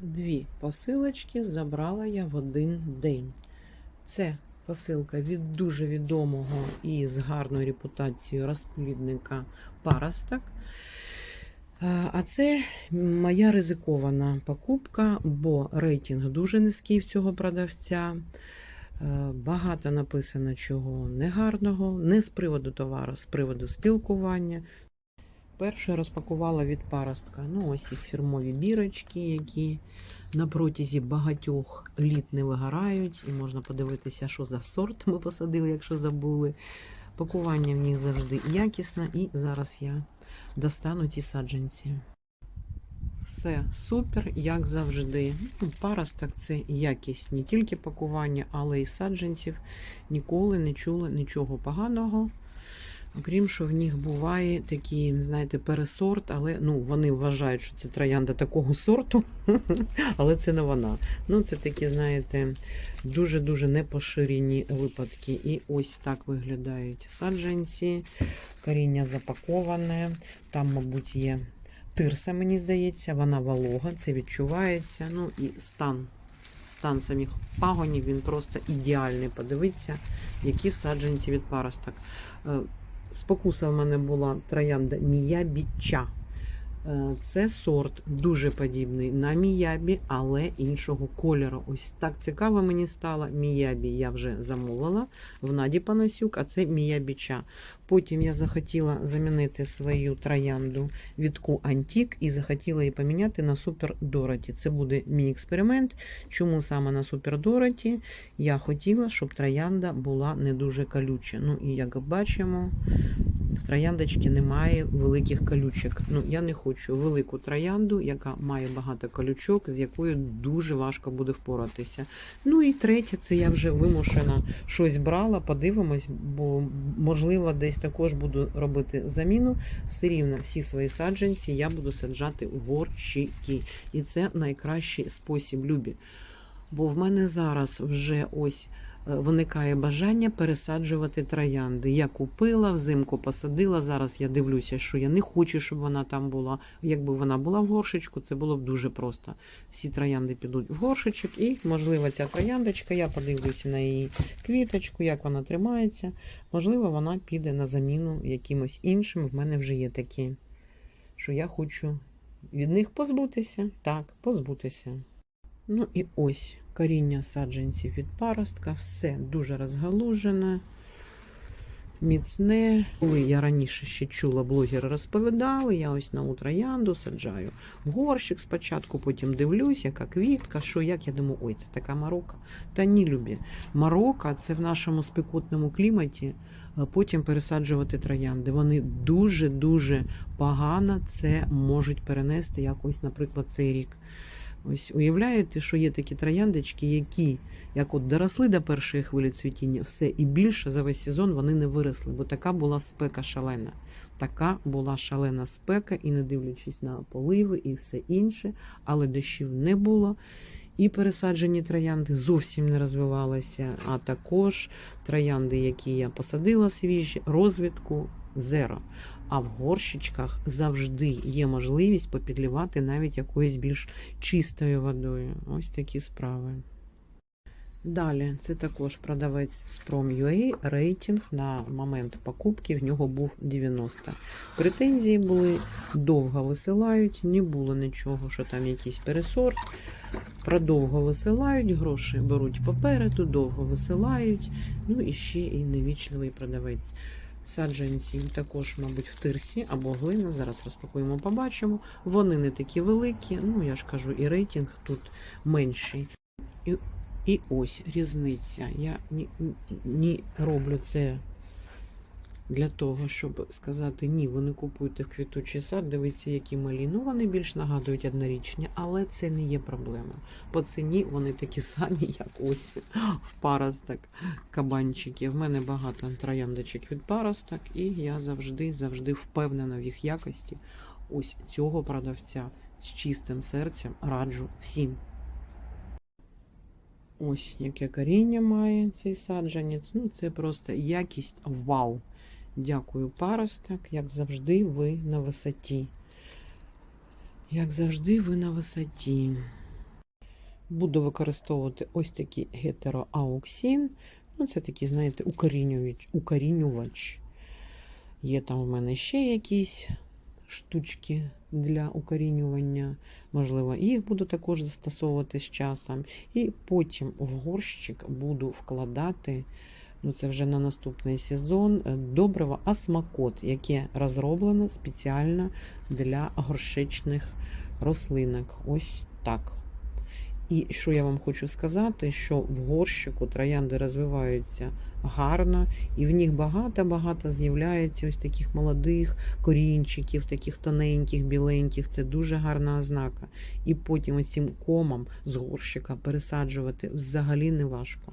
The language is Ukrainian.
Дві посилочки забрала я в один день. Це посилка від дуже відомого і з гарною репутацією розплідника Парастак. А а це моя ризикована покупка, бо рейтинг дуже низький в цього продавця. Багато написано чого негарного, не з приводу товару, з приводу спілкування. Перше розпакувала від паростка. Ну, ось їх фірмові бірочки, які на протязі багатьох літ не вигорають. І можна подивитися, що за сорт ми посадили, якщо забули. Пакування в них завжди якісне, і зараз я достану ці саджанці. Все супер, як завжди. Ну, Паросток це якість не тільки пакування, але й саджанців. Ніколи не чула нічого поганого. Окрім що в них буває такий, знаєте, пересорт, але ну, вони вважають, що це троянда такого сорту, але це не вона. Ну, це такі, знаєте, дуже-дуже непоширені випадки. І ось так виглядають саджанці. Коріння запаковане. Там, мабуть, є тирса, мені здається, вона волога, це відчувається. Ну і стан. Стан самих пагонів, він просто ідеальний. Подивіться, які саджанці від паросток. Спокуса в мене була троянда Міябіча. Е, Це сорт дуже подібний на Міябі, але іншого кольору. Ось так цікаво мені стало. Міябі я вже замовила в Наді Панасюк, а це Міябіча. Потім я захотіла замінити свою троянду відку Антік і захотіла її поміняти на Супер Дороті. Це буде мій експеримент. Чому саме на Супер Дороті? Я хотіла, щоб троянда була не дуже колюча. Ну і як бачимо, трояндочки немає великих колючок. Ну, я не хочу велику троянду, яка має багато колючок, з якою дуже важко буде впоратися. Ну і третє, це я вже вимушена щось брала, подивимось, бо можливо десь також буду робити заміну. Все рівно всі свої саджанці я буду саджати в горщики. І це найкращий спосіб любі. Бо в мене зараз вже ось виникає бажання пересаджувати троянди. Я купила, взимку посадила. Зараз я дивлюся, що я не хочу, щоб вона там була. Якби вона була в горшечку, це було б дуже просто. Всі троянди підуть в горшечок, і, можливо, ця трояндочка, я подивлюся на її квіточку, як вона тримається. Можливо, вона піде на заміну якимось іншим. В мене вже є такі, що я хочу від них позбутися. Так, позбутися. Ну і ось коріння саджанців від паростка, все дуже розгалужене, міцне. Коли я раніше ще чула, блогери розповідали, я ось на троянду саджаю горщик спочатку, потім дивлюсь, яка квітка, що як я думаю, ой, це така Марокко. Та ні, любі. Марокко це в нашому спекотному кліматі. Потім пересаджувати троянди. Вони дуже-дуже погано це можуть перенести, як ось, наприклад, цей рік. Ось уявляєте, що є такі трояндочки, які як от доросли до першої хвилі цвітіння, все і більше за весь сезон вони не виросли, бо така була спека шалена. Така була шалена спека, і не дивлячись на поливи і все інше, але дощів не було. І пересаджені троянди зовсім не розвивалися. А також троянди, які я посадила свіжі, розвитку зеро. А в горщичках завжди є можливість попідлівати навіть якоюсь більш чистою водою. Ось такі справи. Далі, це також продавець з Prom.ua, рейтинг на момент покупки в нього був 90. Претензії були, довго висилають, не було нічого, що там якийсь пересорт. Продовго висилають, гроші беруть попереду, довго висилають. Ну і ще і невічливий продавець. Саджанці також, мабуть, в тирсі або глина. Зараз розпакуємо, побачимо. Вони не такі великі, ну я ж кажу, і рейтинг тут менший. І, і ось різниця. Я ні, ні роблю це для того, щоб сказати ні, ви не купуйте квітучий сад, дивіться, які малі. Ну, вони більш нагадують однорічні, але це не є проблема. По ціні вони такі самі, як ось в паросток кабанчики. В мене багато трояндочок від паросток, і я завжди, завжди впевнена в їх якості. Ось цього продавця з чистим серцем раджу всім. Ось яке коріння має цей саджанець. Ну, це просто якість вау. Дякую, паросток. Як завжди, ви на висоті. Як завжди, ви на висоті. Буду використовувати ось такий гетероауксін. Ну, це такий, знаєте, укорінювач. укорінювач. Є там у мене ще якісь штучки для укорінювання. Можливо, їх буду також застосовувати з часом. І потім в горщик буду вкладати, ну це вже на наступний сезон, е, добриво Асмакот, яке розроблено спеціально для горшечних рослинок. Ось так. І що я вам хочу сказати, що в горщику троянди розвиваються гарно, і в них багато-багато з'являється ось таких молодих корінчиків, таких тоненьких, біленьких. Це дуже гарна ознака. І потім ось цим комом з горщика пересаджувати взагалі не важко.